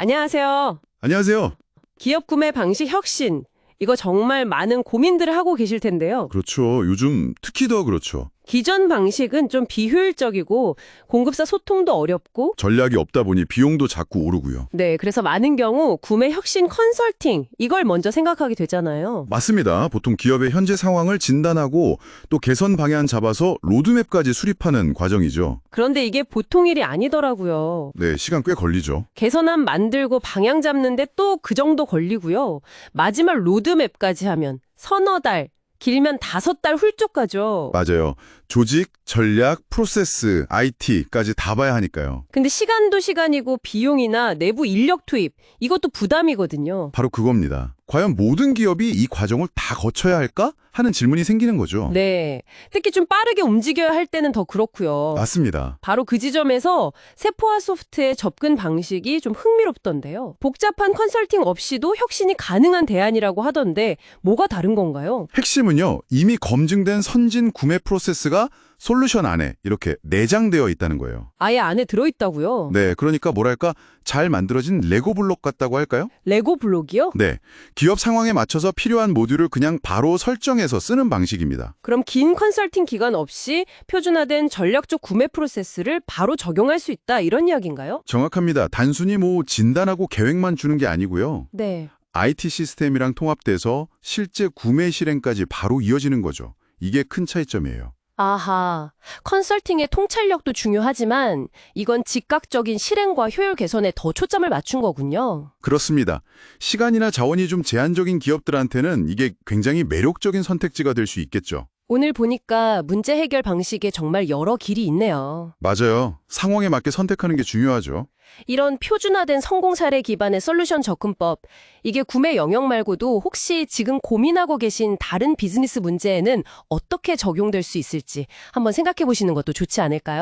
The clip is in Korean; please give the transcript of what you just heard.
안녕하세요. 안녕하세요. 기업 구매 방식 혁신. 이거 정말 많은 고민들을 하고 계실 텐데요. 그렇죠. 요즘 특히 더 그렇죠. 기존 방식은 좀 비효율적이고 공급사 소통도 어렵고 전략이 없다 보니 비용도 자꾸 오르고요. 네, 그래서 많은 경우 구매 혁신 컨설팅 이걸 먼저 생각하게 되잖아요. 맞습니다. 보통 기업의 현재 상황을 진단하고 또 개선 방향 잡아서 로드맵까지 수립하는 과정이죠. 그런데 이게 보통 일이 아니더라고요. 네, 시간 꽤 걸리죠. 개선안 만들고 방향 잡는데 또 그 정도 걸리고요. 마지막 로드맵까지 하면 서너 달, 길면 다섯 달 훌쩍 가죠. 맞아요. 조직, 전략, 프로세스, IT까지 다 봐야 하니까요. 근데 시간도 시간이고 비용이나 내부 인력 투입 이것도 부담이거든요. 바로 그겁니다. 과연 모든 기업이 이 과정을 다 거쳐야 할까? 하는 질문이 생기는 거죠. 네. 특히 좀 빠르게 움직여야 할 때는 더 그렇고요. 맞습니다. 바로 그 지점에서 세포화 소프트의 접근 방식이 좀 흥미롭던데요. 복잡한 컨설팅 없이도 혁신이 가능한 대안이라고 하던데 뭐가 다른 건가요? 핵심은요, 이미 검증된 선진 구매 프로세스가 솔루션 안에 이렇게 내장되어 있다는 거예요. 아예 안에 들어있다고요? 네, 그러니까 뭐랄까 잘 만들어진 레고 블록 같다고 할까요? 레고 블록이요? 네, 기업 상황에 맞춰서 필요한 모듈을 그냥 바로 설정해서 쓰는 방식입니다. 그럼 긴 컨설팅 기간 없이 표준화된 전략적 구매 프로세스를 바로 적용할 수 있다 이런 이야기인가요? 정확합니다. 단순히 뭐 진단하고 계획만 주는 게 아니고요. 네. IT 시스템이랑 통합돼서 실제 구매 실행까지 바로 이어지는 거죠. 이게 큰 차이점이에요. 아하, 컨설팅의 통찰력도 중요하지만 이건 즉각적인 실행과 효율 개선에 더 초점을 맞춘 거군요. 그렇습니다. 시간이나 자원이 좀 제한적인 기업들한테는 이게 굉장히 매력적인 선택지가 될 수 있겠죠. 오늘 보니까 문제 해결 방식에 정말 여러 길이 있네요. 맞아요. 상황에 맞게 선택하는 게 중요하죠. 이런 표준화된 성공 사례 기반의 솔루션 접근법, 이게 구매 영역 말고도 혹시 지금 고민하고 계신 다른 비즈니스 문제에는 어떻게 적용될 수 있을지 한번 생각해 보시는 것도 좋지 않을까요?